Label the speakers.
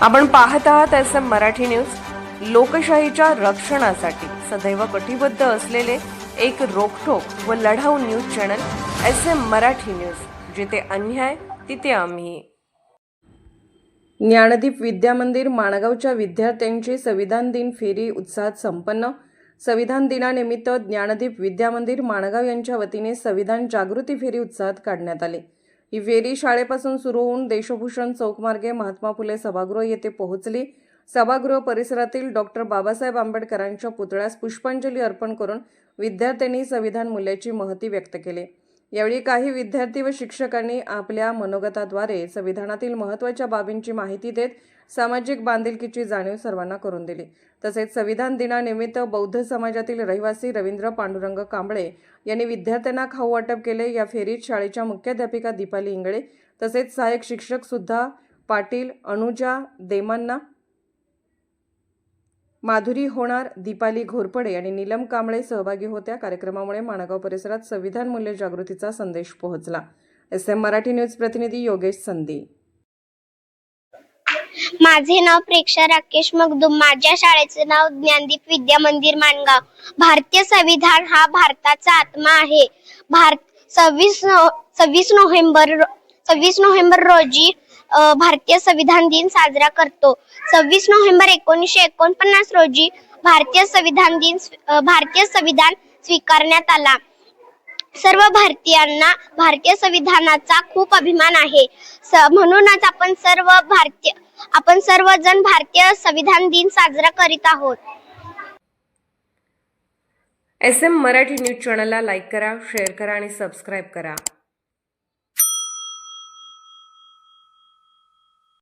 Speaker 1: आपण पाहत आहात एस एम मराठी न्यूज. लोकशाहीच्या रक्षणासाठी सदैव कटिबद्ध असलेले एक रोखोक व लढाऊ news channel S M Marathi news. जिथे अन्याय तिथे आम्ही. ज्ञानदीप विद्यामंदिर माणगावच्या विद्यार्थ्यांची संविधान दिन फेरी उत्साहात संपन्न. संविधान दिनानिमित्त ज्ञानदीप विद्यामंदिर माणगाव यांच्या वतीने संविधान जागृती फेरी उत्साहात काढण्यात आली. ही फेरी शाळेपासून सुरू होऊन देशभूषण चौकमार्गे महात्मा फुले सभागृह येथे पोहोचली. सभागृह परिसरातील डॉक्टर बाबासाहेब आंबेडकरांच्या पुतळ्यास पुष्पांजली अर्पण करून विद्यार्थ्यांनी संविधान मूल्याची महती व्यक्त केली. यावेळी काही विद्यार्थी व शिक्षकांनी आपल्या मनोगताद्वारे संविधानातील महत्त्वाच्या बाबींची माहिती देत सामाजिक बांधिलकीची जाणीव सर्वांना करून दिली. तसेच संविधान दिनानिमित्त बौद्ध समाजातील रहिवासी रवींद्र पांडुरंग कांबळे यांनी विद्यार्थ्यांना खाऊ वाटप केले. या फेरीत शाळेच्या मुख्याध्यापिका दीपाली इंगळे तसेच सहाय्यक शिक्षक सुद्धा पाटील अनुजा देमांना माधुरी होणार दीपाली घोरपडे आणि नीलम कांबळे सहभागी होत्या. कार्यक्रमामुळे माणगाव परिसरात संविधान मूल्य जागृतीचा संदेश पोहोचला. एस एम मराठी न्यूज प्रतिनिधी योगेश संधी.
Speaker 2: माझे नाव प्रेक्षा राकेश मगदुम. माझ्या शाळेचे नाव ज्ञानदीप विद्या मंदिर माणगाव. भारतीय संविधान हा भारताचा आत्मा आहे. भारत सव्वीस सव्वीस नोव्हेंबर सव्वीस नोव्हेंबर रोजी भारतीय संविधान दिन साजरा करतो. सव्वीस नोव्हेंबर एकोणीसशे एकोणपन्नास रोजी भारतीय संविधान दिन भारतीय संविधान स्वीकारण्यात आला. सर्व भारतीयांना भारतीय संविधानाचा खूप अभिमान आहे. म्हणूनच आपण सर्व भारतीय आपण सर्वजण भारतीय संविधान दिन साजरा करीत आहोत.
Speaker 1: एस एम मराठी न्यूज चॅनलला लाईक करा शेअर करा आणि सबस्क्राईब करा.